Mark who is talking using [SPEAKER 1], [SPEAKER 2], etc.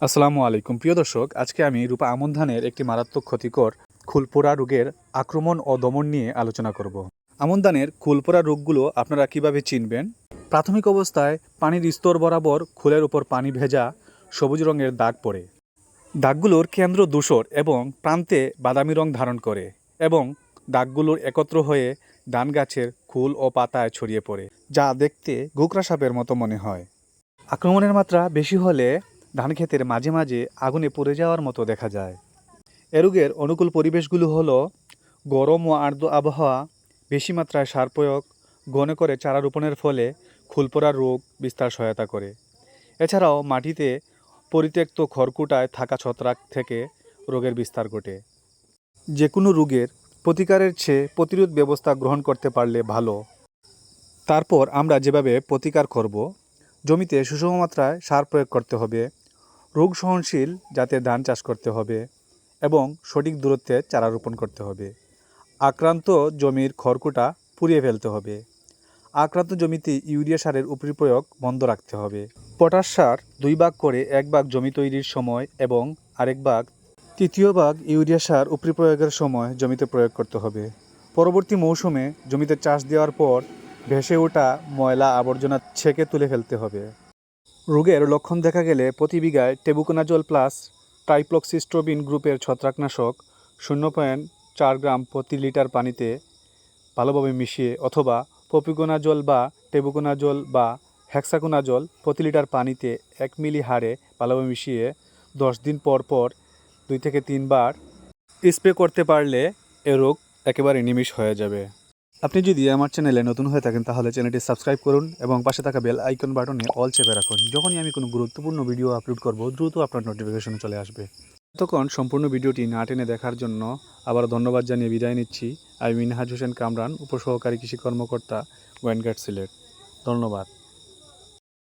[SPEAKER 1] আসসালামু আলাইকুম। প্রিয় দর্শক, আজকে আমি রূপা আমন ধানের একটি মারাত্মক ক্ষতিকর খুলপোড়া রোগের আক্রমণ ও দমন নিয়ে আলোচনা করব। আমন ধানের খুলপোড়া রোগগুলো আপনারা কীভাবে চিনবেন? প্রাথমিক অবস্থায় পানির স্তর বরাবর খুলের উপর পানি ভেজা সবুজ রঙের দাগ পড়ে। দাগগুলোর কেন্দ্র দূষর এবং প্রান্তে বাদামি রং ধারণ করে এবং দাগগুলোর একত্র হয়ে ধান গাছের খুল ও পাতায় ছড়িয়ে পড়ে, যা দেখতে গোকরা সাপের মতো মনে হয়। আক্রমণের মাত্রা বেশি হলে ধান ক্ষেতের মাঝে মাঝে আগুনে পড়ে যাওয়ার মতো দেখা যায়। এ রোগের অনুকূল পরিবেশগুলো হলো, গরম ও আর্দ্র আবহাওয়া, বেশি মাত্রায় সার প্রয়োগ, ঘন করে চারা রোপণের ফলে খুলপোড়ার রোগ বিস্তার সহায়তা করে। এছাড়াও মাটিতে পরিত্যক্ত খড়কুটায় থাকা ছত্রাক থেকে রোগের বিস্তার ঘটে। যে কোনো রোগের প্রতিকারের চেয়ে প্রতিরোধ ব্যবস্থা গ্রহণ করতে পারলে ভালো। তারপর আমরা যেভাবে প্রতিকার করব, জমিতে সুষম মাত্রায় সার প্রয়োগ করতে হবে রোগ সহনশীল জাতের ধান চাষ করতে হবে এবং সঠিক দূরত্বে চারা রোপণ করতে হবে। আক্রান্ত জমির খড়কুটা পুড়িয়ে ফেলতে হবে। আক্রান্ত জমিতে ইউরিয়া সারের উপরি প্রয়োগ বন্ধ রাখতে হবে। পটাশ সার দুই ভাগ করে এক ভাগ জমি তৈরির সময় এবং আরেক ভাগ, তৃতীয় ভাগ ইউরিয়া সার উপরি প্রয়োগের সময় জমিতে প্রয়োগ করতে হবে। পরবর্তী মৌসুমে জমিতে চাষ দেওয়ার পর ভেসে ওঠা ময়লা আবর্জনা ছেঁকে তুলে ফেলতে হবে। রোগের লক্ষণ দেখা গেলে প্রতি বিঘায় টেবুকোনাজল প্লাস ট্রাইপ্লক্সিস্ট্রোবিন গ্রুপের ছত্রাকনাশক শূন্য পয়েন্ট চার গ্রাম প্রতি লিটার পানিতে ভালোভাবে মিশিয়ে অথবা পপিকোনাজল বা টেবুকোনাজল বা হ্যাক্সাকোনাজল প্রতি লিটার পানিতে এক মিলি হারে ভালোভাবে মিশিয়ে দশ দিন পর পর দুই থেকে তিনবার স্প্রে করতে পারলে এ রোগ একেবারে নিমিষ হয়ে যাবে। আপনি যদি আমার চ্যানেলে নতুন হয়ে থাকেন, তাহলে চ্যানেলটি সাবস্ক্রাইব করুন এবং পাশে থাকা বেল আইকন বাটনে অল চেপে রাখুন। যখনই আমি কোনো গুরুত্বপূর্ণ ভিডিও আপলোড করব, দ্রুত আপনার নোটিফিকেশন চলে আসবে। ততক্ষণ সম্পূর্ণ ভিডিওটি না টেনে দেখার জন্য আবার ধন্যবাদ জানিয়ে বিদায় নিচ্ছি। আমি মিনহাজ হোসেন কামরান, উপসহকারী কৃষি কর্মকর্তা ওয়েনগার্ড সিলেট ধন্যবাদ।